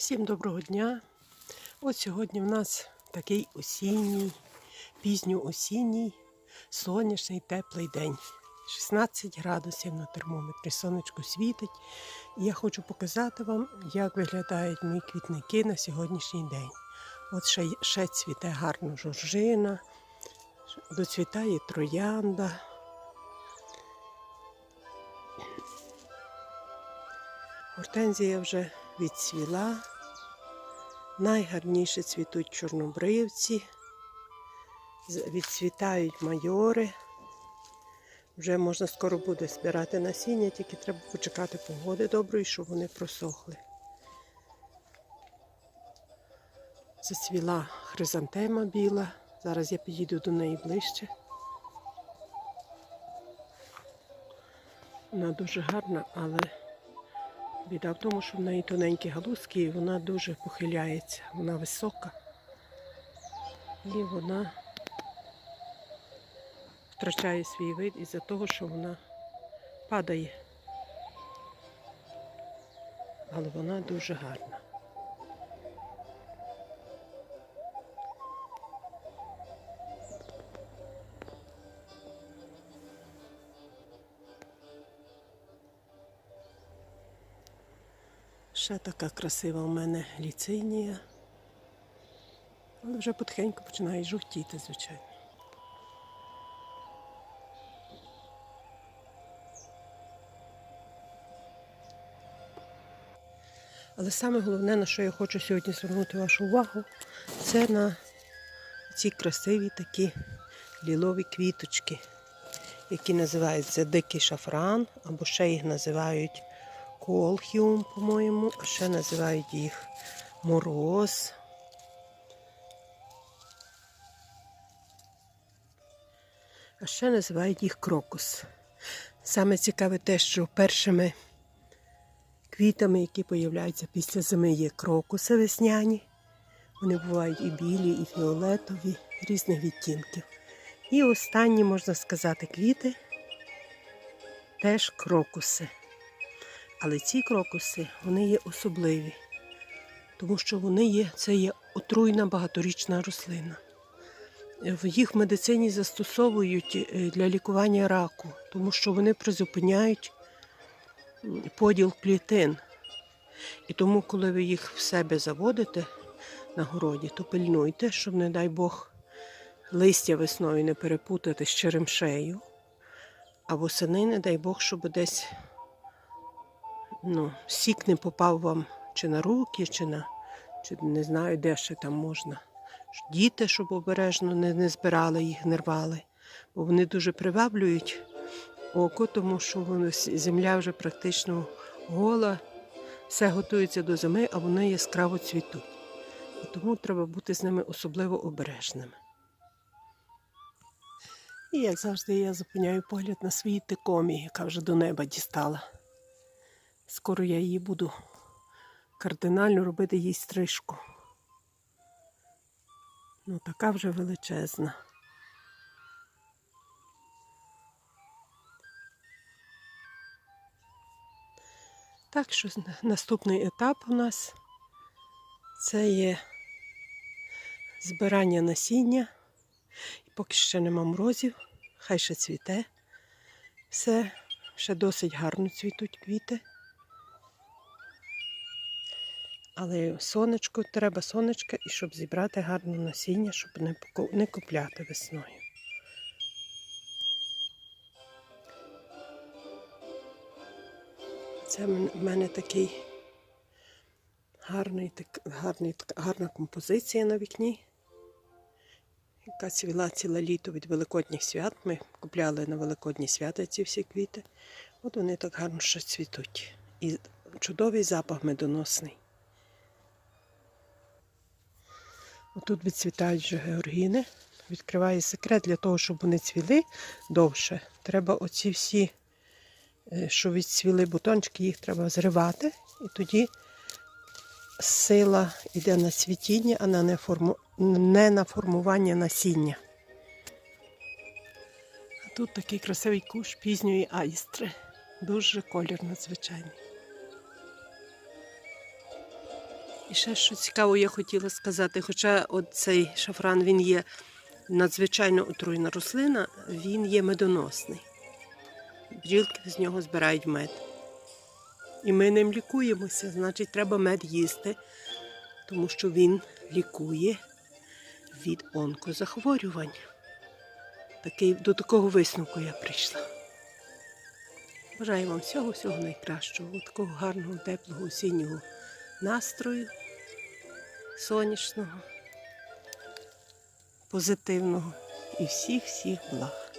Всім доброго дня. От сьогодні в нас такий осінній, пізньоосінній, сонячний, теплий день. 16 градусів на термометрі, сонечко світить. І я хочу показати вам, як виглядають мої квітники на сьогоднішній день. От ще, ще цвіте гарно жоржина, доцвітає троянда. Гортензія вже відцвіла. Найгарніше цвітуть чорнобривці, відцвітають майори. Вже можна скоро буде збирати насіння, тільки треба почекати погоди доброї, щоб вони просохли. Зацвіла хризантема біла. Зараз я підійду до неї ближче. Вона дуже гарна, але Біда в тому, що в неї тоненькі галузки і вона дуже похиляється. Вона висока. І вона втрачає свій вид із-за того, що вона падає. Але вона дуже гарна. Ще така красива у мене ліцинія. Але вже потихеньку починає жовтіти, звичайно. Але саме головне, на що я хочу сьогодні звернути вашу увагу, це на ці красиві такі лілові квіточки, які називаються дикий шафран, або ще їх називають колхіум, по-моєму, а ще називають їх мороз. А ще називають їх крокус. Саме цікаве те, що першими квітами, які появляються після зими, є крокуси весняні. Вони бувають і білі, і фіолетові, різних відтінків. І останні, можна сказати, квіти теж крокуси. Але ці крокуси вони є особливі, тому що вони є, це є отруйна багаторічна рослина. В їх медицині застосовують е, для лікування раку, тому що вони призупиняють поділ клітин. І тому, коли ви їх в себе заводите на городі, то пильнуйте, щоб, не дай Бог, листя весною не перепутати з черемшею, а восени, не дай Бог, щоб десь ну, сік не попав вам чи на руки, чи на чи не знаю, де ще там можна. Діти, щоб обережно не, не збирали їх, не рвали. Бо вони дуже приваблюють око, тому що воно, земля вже практично гола, все готується до зими, а вони яскраво цвітуть. І тому треба бути з ними особливо обережними. І як завжди, я зупиняю погляд на своїй тикомі, яка вже до неба дістала. Скоро я її буду кардинально робити їй стрижку. Ну, така вже величезна. Так що наступний етап у нас це є збирання насіння. І поки ще нема морозів, хай ще цвіте. Все ще досить гарно цвітуть квіти. Але сонечко, треба сонечка, і щоб зібрати гарне насіння, щоб не, купляти весною. Це в мене такий гарний, так- гарний, гарна композиція на вікні, яка цвіла ціле літо від Великодніх свят. Ми купляли на Великодні свята ці всі квіти. От вони так гарно ще цвітуть. І чудовий запах медоносний. Отут відцвітають вже георгіни. Відкриває секрет для того, щоб вони цвіли довше. Треба оці всі, е, що відцвіли бутончики, їх треба зривати. І тоді сила йде на цвітіння, а не не на формування насіння. А тут такий красивий кущ пізньої айстри. Дуже колір надзвичайний. І ще що цікаво, я хотіла сказати, хоча цей шафран він є надзвичайно отруйна рослина, він є медоносний. Бджілки з нього збирають мед. І ми ним лікуємося, значить, треба мед їсти, тому що він лікує від онкозахворювань. Такий, до такого висновку я прийшла. Бажаю вам всього, всього найкращого, такого гарного, теплого осіннього настрою, сонячного, позитивного і всіх-всіх благ.